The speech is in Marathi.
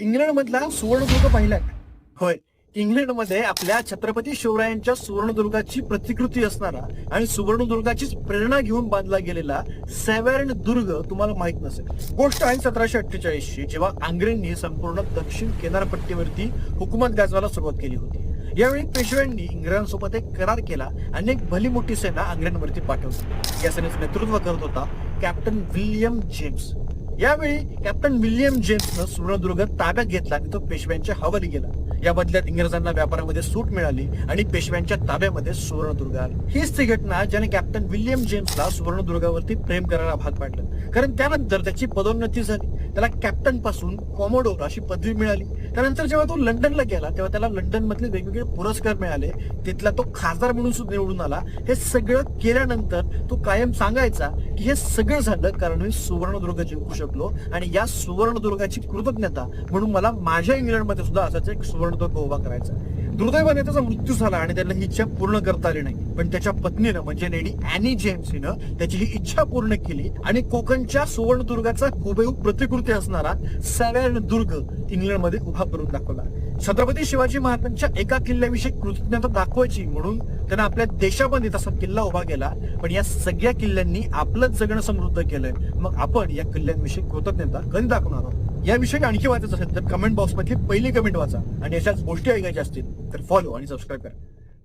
इंग्लंडमधला सुवर्णदुर्ग पाहिलाय. होय. इंग्लंडमध्ये आपल्या छत्रपती शिवरायांच्या सुवर्णदुर्गाची प्रतिकृती असणारा आणि सुवर्णदुर्गाचीच प्रेरणा घेऊन बांधला गेलेला सेव्हर्न दुर्ग तुम्हाला माहीत नसेल. गोष्ट आहे सतराशे अठ्ठेचाळीस ची जेव्हा आंग्रेंनी संपूर्ण दक्षिण किनारपट्टीवरती हुकूमत गाजवायला सुरुवात केली होती. यावेळी पेशव्यांनी इंग्रजांसोबत एक करार केला आणि एक भली मोठी सेना आंग्र्यांवरती पाठवली. या सेनेचं नेतृत्व करत होता कॅप्टन विल्यम जेम्स. यावेळी कॅप्टन विल्यम जेम्सनं सुवर्णदुर्ग ताब्यात घेतला आणि तो पेशव्यांच्या हवाली गेला. या बदल्यात इंग्रजांना व्यापारामध्ये सूट मिळाली आणि पेशव्यांच्या ताब्यामध्ये सुवर्णदुर्ग आला. हीच ती घटना ज्याने कॅप्टन विल्यम जेम्सला सुवर्णदुर्गावरती प्रेम करायला भाग पाडलं. कारण त्यानंतर त्याची पदोन्नती झाली. त्याला कॅप्टनपासून कॉमोडोर अशी पदवी मिळाली. त्यानंतर जेव्हा तो लंडनला गेला तेव्हा त्याला लंडन मधले वेगवेगळे पुरस्कार मिळाले. तिथला तो खासदार म्हणून सुद्धा निवडून आला. हे सगळं केल्यानंतर तो कायम सांगायचा हे सगळं झालं कारण मी सुवर्णदुर्ग जिंकू शकलो. आणि या सुवर्णदुर्गाची कृतज्ञता म्हणून मला माझ्या इंग्लंडमध्ये सुद्धा असाच एक सुवर्णदुर्ग उभा करायचा दुर्दैवाने त्याचा मृत्यू झाला आणि त्याला ही इच्छा पूर्ण करता आली नाही. पण त्याच्या पत्नीनं म्हणजे लेडी अॅनी जेम्स हिनं त्याची ही इच्छा पूर्ण केली आणि कोकणच्या सुवर्णदुर्गाचा हुबेहूब प्रतिकृती असणारा सॅव्हर्न दुर्ग इंग्लंडमध्ये उभा करून दाखवला. छत्रपती शिवाजी महाराजांच्या एका किल्ल्याविषयी कृतज्ञता दाखवायची म्हणून त्यांना आपल्या देशामध्ये तसा किल्ला उभा केला पण या सगळ्या किल्ल्यांनी आपलंच जगणं समृद्ध केलंय. मग आपण या किल्ल्यांविषयी कृतज्ञता कधी दाखवणार आहोत? याविषयी आणखी वाचायचं असेल तर कमेंट बॉक्समधली पहिली कमेंट वाचा आणि अशाच गोष्टी ऐकायच्या असतील तर फॉलो आणि सबस्क्राईब करा.